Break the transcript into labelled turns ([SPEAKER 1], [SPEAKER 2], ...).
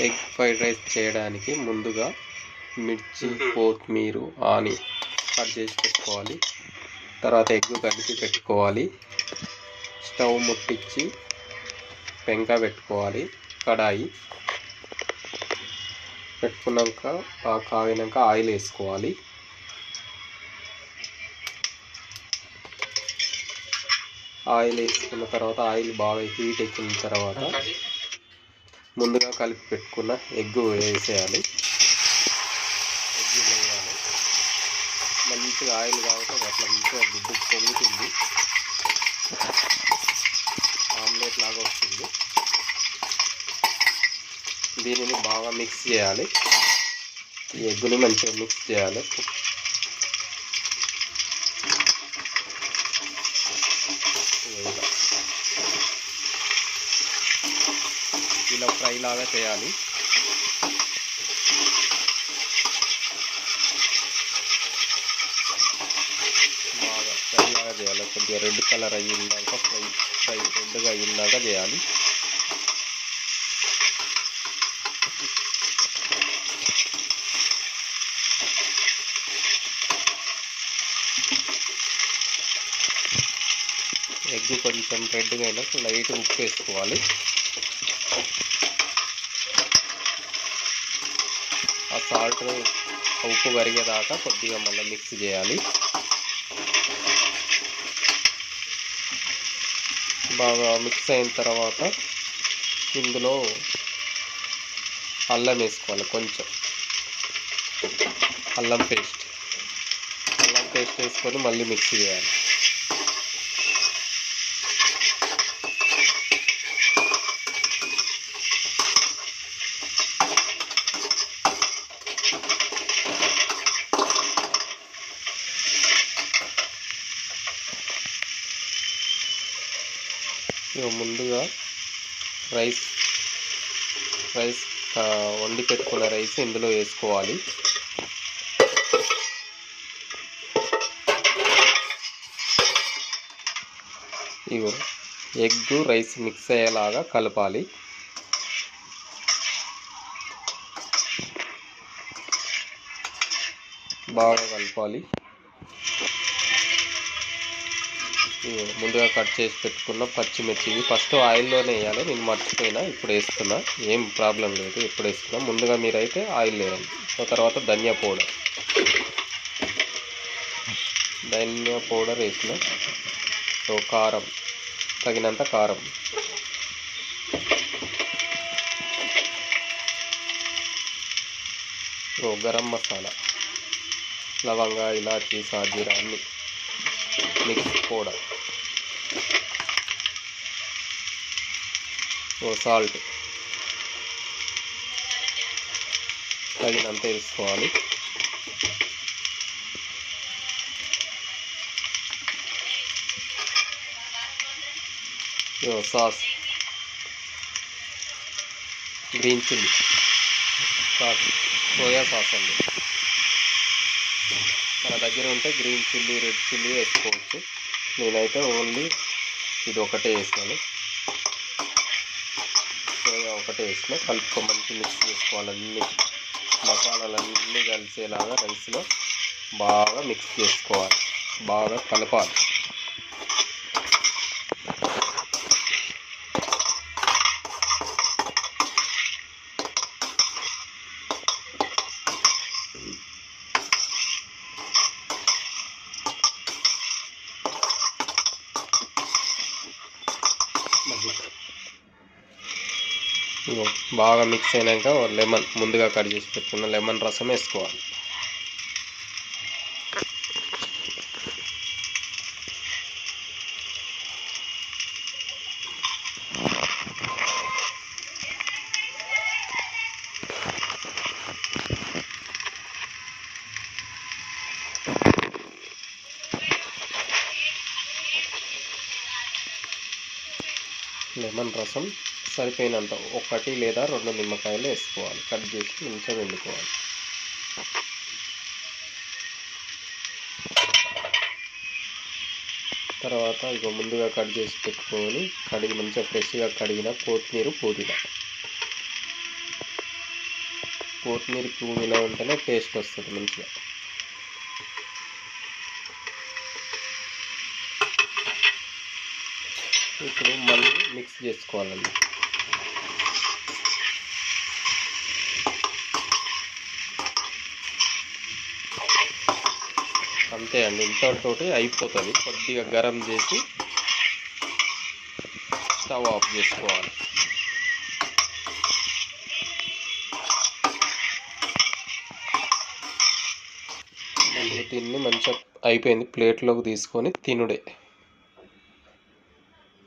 [SPEAKER 1] Egg fried rice చేయడానికి ముందుగా మిర్చి కొత్తిమీర ఆని కట్ చేసి పెట్టుకోవాలి. తర్వాత ఎగ్ కలిపి పెట్టుకోవాలి. స్టవ్ ముట్టించి పెంక పెట్టుకోవాలి. కడాయి పెట్టుకున్నాక కాగినాక ఆయిల్ వేసుకోవాలి. ఆయిల్ వేసుకున్న తర్వాత ఆయిల్ బాగా హీట్ ఎక్కిన తర్వాత ముందుగా కలిపి పెట్టుకున్న ఎగ్ వేసేయాలి. ఎగ్ వేయాలి. మంచిగా ఆయిల్ కాబట్టి అట్లా మంచిగా గుడ్డు పొంగుతుంది. ఆమ్లెట్ లాగా వస్తుంది. దీనిని బాగా మిక్స్ చేయాలి. ఈ ఎగ్గుని మంచిగా మిక్స్ చేయాలి. ఫ్రై లాగా చేయాలి. బాగా ఫ్రై లాగా చేయాలి. కొద్దిగా రెడ్ కలర్ అయ్యిందాక ఫ్రై ఫ్రై రెడ్గా అయ్యిందాక చేయాలి. ఎగ్ కొంచెం రెడ్గా అయినా లైట్ ఉప్పు వేసుకోవాలి సాల్ట్ ఉప్పు కరిగేదాకా కొద్దిగా మళ్ళీ మిక్స్ చేయాలి. బాగా మిక్స్ అయిన తర్వాత ఇందులో అల్లం వేసుకోవాలి కొంచెం. అల్లం పేస్ట్. అల్లం పేస్ట్ వేసుకొని మళ్ళీ మిక్స్ చేయాలి. ముందుగా రైస్ రైస్ వండి పెట్టుకున్న రైస్ ఇందులో వేసుకోవాలి. ఇగో ఎగ్ రైస్ మిక్స్ అయ్యేలాగా కలపాలి. బాగా కలపాలి. ముందుగా కట్ చేసి పెట్టుకున్న పచ్చిమిర్చి ఇవి ఫస్ట్ ఆయిల్లోనే వేయాలి. నేను మర్చిపోయినా ఇప్పుడు వేస్తున్నా. ఏం ప్రాబ్లం లేదు ఇప్పుడు వేస్తున్నా. ముందుగా మీరైతే ఆయిల్ వేయాలి. తర్వాత ధనియా పౌడర్. ధనియా పౌడర్ వేసిన. సో కారం తగినంత కారం. సో గరం మసాలా లవంగా ఇలాచీ సాజీరా అన్ని మిక్స్ పౌడర్. ఓ సాల్ట్ తగినంత వేసుకోవాలి. ఓ sauce green chilli sauce soya sauce అండి. మన దగ్గర ఉంటే గ్రీన్ చిల్లీ రెడ్ చిల్లీ వేసుకోవచ్చు. నేనైతే ఓన్లీ ఇది ఒకటే వేసినాను సోయా ఒకటే వేసిన కలుపుకో మంచి మిక్స్ చేసుకోవాలి అన్ని. మసాలాలన్నీ కలిసేలాగా రైస్లో బాగా మిక్స్ చేసుకోవాలి. బాగా కలపాలి. బాగా మిక్స్ అయినాక లెమన్ ముందుగా కట్ చేసి పెట్టుకున్న లెమన్ రసం వేసుకోవాలి. లెమన్ రసం సరిపోయినంత ఒకటి లేదా రెండు నిమ్మకాయలు వేసుకోవాలి. కట్ చేసి మంచిగా వండుకోవాలి తర్వాత ఇక ముందుగా కట్ చేసి పెట్టుకొని కడిగి మంచిగా ఫ్రెష్గా కడిగిన కొత్తిమీర పూదిన. కొత్తిమీర పువ్వు ఉంటేనే టేస్ట్ వస్తుంది మంచిగా. ఇప్పుడు మళ్ళీ మిక్స్ చేసుకోవాలండి. అంతే అండి ఇంతటితో అయిపోతుంది. కొద్దిగా గరం చేసి స్టవ్ ఆఫ్ చేసుకోవాలి. దీన్ని మంచిగా అయిపోయింది ప్లేట్లోకి తీసుకొని తినుడే.